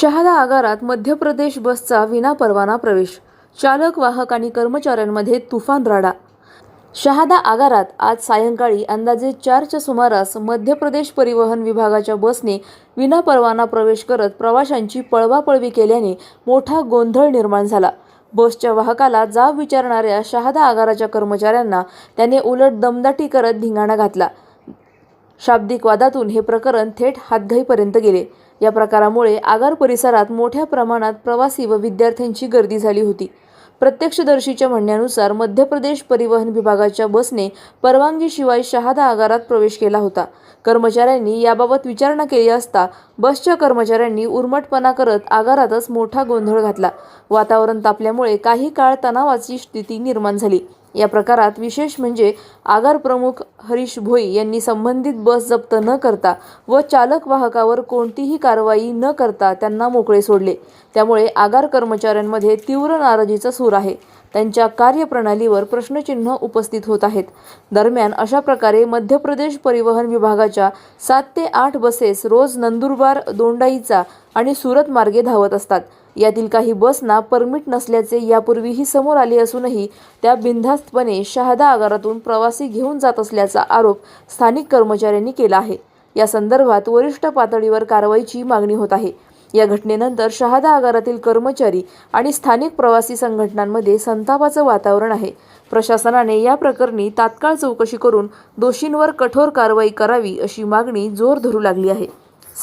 शहादा आगारात मध्य प्रदेश बसचा विनापरवाना प्रवेश. चालक वाहक आणि कर्मचाऱ्यांमध्ये तुफान राडा. शहादा आगारात आज सायंकाळी अंदाजे चारच्या सुमारास मध्य प्रदेश परिवहन विभागाच्या बसने विनापरवाना प्रवेश करत प्रवाशांची पळवापळवी केल्याने मोठा गोंधळ निर्माण झाला. बसच्या वाहकाला जाब विचारणाऱ्या शहादा आगाराच्या कर्मचाऱ्यांना त्याने उलट दमदाटी करत धिंगाणा घातला. शाब्दिक वादातून हे प्रकरण थेट हातघाईपर्यंत गेले. या प्रकारामुळे आगार परिसरात मोठ्या प्रमाणात प्रवासी व विद्यार्थ्यांची गर्दी झाली होती. प्रत्यक्षदर्शीच्या म्हणण्यानुसार मध्य प्रदेश परिवहन विभागाच्या बसने परवानगीशिवाय शहादा आगारात प्रवेश केला होता. कर्मचाऱ्यांनी याबाबत विचारणा केली असता बसच्या कर्मचाऱ्यांनी उर्मटपणा करत आगारातच मोठा गोंधळ घातला. वातावरण तापल्यामुळे काही काळ तणावाची स्थिती निर्माण झाली. या प्रकारात विशेष म्हणजे आगार प्रमुख हरीश भोई यांनी संबंधित बस जप्त न करता व चालक वाहकावर कोणतीही कारवाई न करता त्यांना मोकळे सोडले. त्यामुळे आगार कर्मचाऱ्यांमध्ये तीव्र नाराजीचा सूर आहे. त्यांच्या कार्यप्रणालीवर प्रश्नचिन्ह उपस्थित होत आहेत. दरम्यान अशा प्रकारे मध्य प्रदेश परिवहन विभागाच्या सात ते आठ बसेस रोज नंदुरबार दोंडाईचा आणि सुरत मार्गे धावत असतात. यातील काही बसना परमिट नसल्याचे यापूर्वीही समोर आले असूनही त्या बिनधास्तपणे शहादा आगारातून प्रवासी घेऊन जात असल्याचा आरोप स्थानिक कर्मचाऱ्यांनी केला आहे. या संदर्भात वरिष्ठ पातळीवर कारवाईची मागणी होत आहे. या घटनेनंतर शहादा आगारातील कर्मचारी आणि स्थानिक प्रवासी संघटनांमध्ये संतापाचं वातावरण आहे. प्रशासनाने या प्रकरणी तात्काळ चौकशी करून दोषींवर कठोर कारवाई करावी अशी मागणी जोर धरू लागली आहे.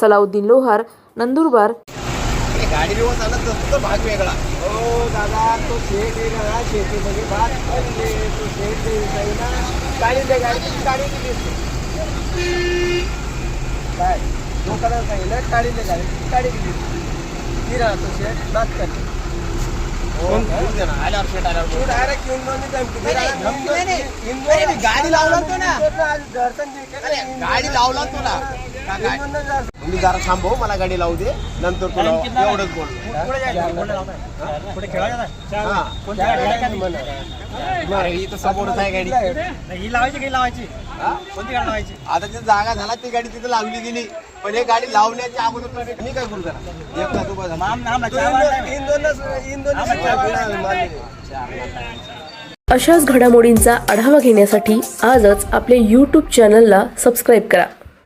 सलाउद्दीन लोहार नंदुरबार गाडी व्यवस्था चालत नसतो तर भाग वेगळा. हो दादा तो शेट वेगळा शेतीमध्ये भात पडले तो वेगळा ना. गाडी दे गाडी गाडी किती असते? काय? लोकांना सांगितलं गाडी दे गाडी गाडी किती ती राहतो शेट भात करते गाडी लावला तो ना. गाडी लावला तो ना. तुम्ही जरा थांबव मला गाडी लावू दे. नंतर तुला एवढंच बोल. हा. इथं समोरच आहे गाडी. ही लावायची काही लावायची. हा? कोणती गाडी लावायची? आता ती जागा झाला ती गाडी तिथं लावली गेली पण हे गाडी लावण्याच्या अगोदर मी काय करू जरा. अशाच घडामोडींचा आढावा घेण्यासाठी आजच आपले यूट्यूब चॅनलला सबस्क्राईब करा.